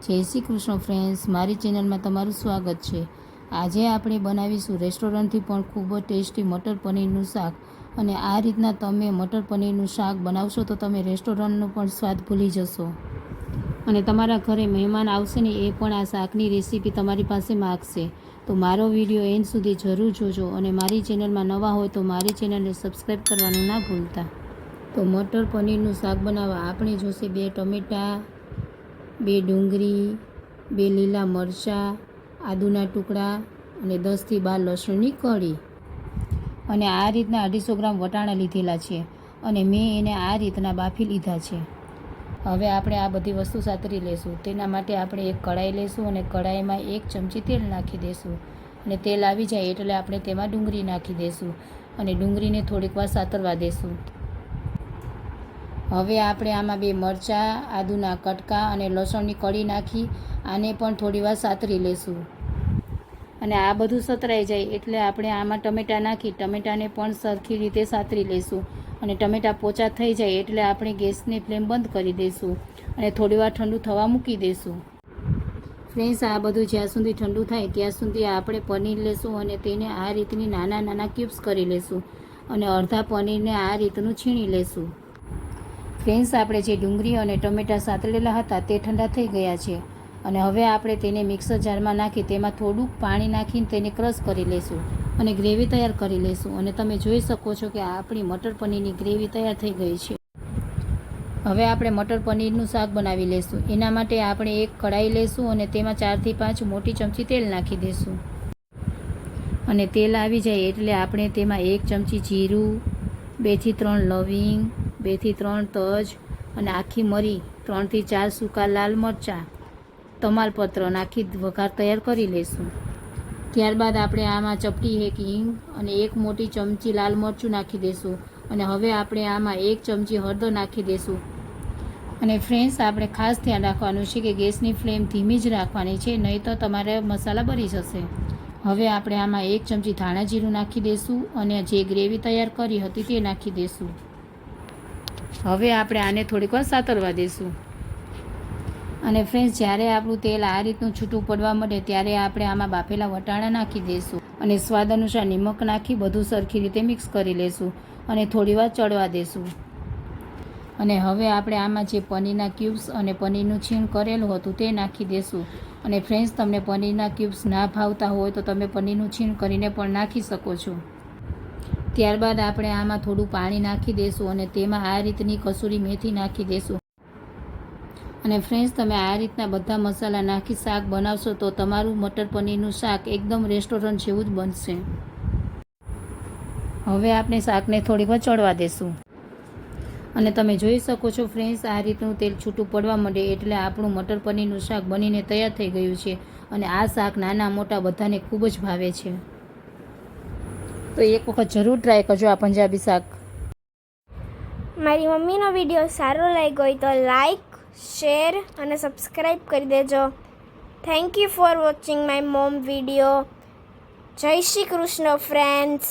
જય શ્રી કૃષ્ણ ફ્રેન્ડ્સ મારી ચેનલમાં તમારું સ્વાગત છે. આજે આપણે બનાવીશું રેસ્ટોરન્ટથી પણ ખૂબ જ ટેસ્ટી મટર પનીરનું શાક. અને આ રીતના તમે મટર પનીરનું શાક બનાવશો તો તમે રેસ્ટોરન્ટનો પણ સ્વાદ ભૂલી જશો. અને તમારા ઘરે મહેમાન આવશે ને એ પણ આ શાકની રેસીપી તમારી પાસે માગશે. તો મારો વીડિયો એન્ડ સુધી જરૂર જોજો અને મારી ચેનલમાં નવા હોય તો મારી ચેનલને સબસ્ક્રાઈબ કરવાનું ના ભૂલતા. તો મટર પનીરનું શાક બનાવવા આપણે જોશે બે ટમેટાં બે ડુંગળી, બે લીલા મરચાં, આદુના ટુકડા અને દસથી બાર લસણની કળી. અને આ રીતના અઢીસો ગ્રામ વટાણા લીધેલા છે અને મેં એને આ રીતના બાફી લીધા છે. હવે આપણે આ બધી વસ્તુ સાતરી લેશું. તેના માટે આપણે એક કઢાઈ લેશું અને કઢાઈમાં એક ચમચી તેલ નાખી દેશું. અને તેલ આવી જાય એટલે આપણે તેમાં ડુંગળી નાખી દેશું અને ડુંગળીને થોડીક વાર સાતરવા દેશું. હવે આપણે આમાં બે મરચાં, આદુના કટકા અને લસણની કળી નાખી, આને પણ થોડીવાર સાતરી લેશું. અને આ બધું સતરાઈ જાય એટલે આપણે આમાં ટમેટાં નાખી, ટમેટાને પણ સરખી રીતે સાતરી લેશું. અને ટમેટાં પોચા થઈ જાય એટલે આપણે ગેસની ફ્લેમ બંધ કરી દઈશું અને થોડીવાર ઠંડુ થવા મૂકી દઈશું ફ્રેન્ડ્સ, આ બધું જ્યાં સુધી ઠંડુ થાય ત્યાં સુધી આપણે પનીર લેશું અને તેને આ રીતની નાના નાના ક્યુબ્સ કરી લેશું અને અડધા પનીરને આ રીતનું છીણી લેશું. ફ્રેન્ડ્સ, આપણે જે ડુંગળી અને ટમેટાં સાતળેલા હતા તે ઠંડા થઈ ગયા છે અને હવે આપણે તેને મિક્સર જારમાં નાખી તેમાં થોડુંક પાણી નાખીને તેને ક્રશ કરી લઈશું અને ગ્રેવી તૈયાર કરી લઈશું અને તમે જોઈ શકો છો કે આપણી મટર પનીરની ગ્રેવી તૈયાર થઈ ગઈ છે. હવે આપણે મટર પનીરનું શાક બનાવી લઈશું એના માટે આપણે એક કઢાઈ લઈશું અને તેમાં ચારથી પાંચ મોટી ચમચી તેલ નાખી દઈશું અને તેલ આવી જાય એટલે આપણે તેમાં એક ચમચી જીરું, બેથી ત્રણ લવિંગ બેથી ત્રણ તજ અને આખી મરી, ત્રણથી ચાર સૂકા લાલ મરચાં. તમાલપત્ર નાખી વઘાર તૈયાર કરી લઈશું ત્યારબાદ આપણે આમાં ચપટી એક હિંગ અને એક મોટી ચમચી લાલ મરચું નાખી દઈશું અને હવે આપણે આમાં એક ચમચી હળદર નાખી દઈશું અને ફ્રેન્ડ્સ આપણે ખાસ ધ્યાન રાખવાનું છે કે ગેસની ફ્લેમ ધીમી જ રાખવાની છે, નહીં તો તમારે મસાલા બળી જશે. હવે આપણે આમાં એક ચમચી ધાણા જીરું નાખી દઈશું અને જે ગ્રેવી તૈયાર કરી હતી તે નાખી દઈશું હવે આપણે આને થોડીક વાર સાતરવા દઈશું અને ફ્રેન્ડ્સ જ્યારે આપણું તેલ આ રીતનું છૂટું પડવા મળે ત્યારે આપણે આમાં બાફેલા વટાણા નાખી દઈશું અને સ્વાદ અનુસાર નિમક નાખી બધું સરખી રીતે મિક્સ કરી લઈશું અને થોડીવાર ચડવા દઈશું અને હવે આપણે આમાં જે પનીરના ક્યુબ્સ અને પનીરનું છીણ કરેલું હતું તે નાખી દઈશું અને ફ્રેન્ડ્સ તમને પનીરના ક્યુબ્સ ના ભાવતા હોય તો તમે પનીરનું છીણ કરીને પણ નાખી શકો છો. ત્યારબાદ આપણે આમાં થોડું પાણી નાખી દઈશું અને તેમાં આ રીતની કસૂરી મેથી નાખી દઈશું અને ફ્રેન્ડ્સ તમે આ રીતના બધા મસાલા નાખી શાક બનાવશો તો તમારું મટર પનીરનું શાક એકદમ રેસ્ટોરન્ટ જેવું જ બનશે. હવે આપણે શાકને થોડીક ચડવા દેશું. અને તમે જોઈ શકો છો ફ્રેન્ડ્સ આ રીતનું તેલ છૂટું પડવા માંડે એટલે આપણું મટર પનીરનું શાક બનીને તૈયાર થઈ ગયું છે અને આ શાક નાના મોટા બધાને ખૂબ જ ભાવે છે. તો એક વખત જરૂર ટ્રાય કરજો આ પંજાબી શાક. મારી મમ્મીનો વીડિયો સારો લાગ્યો હોય તો લાઈક શેર અને સબસ્ક્રાઈબ કરી દેજો. Thank you for watching my mom video જય શ્રી કૃષ્ણ ફ્રેન્ડ્સ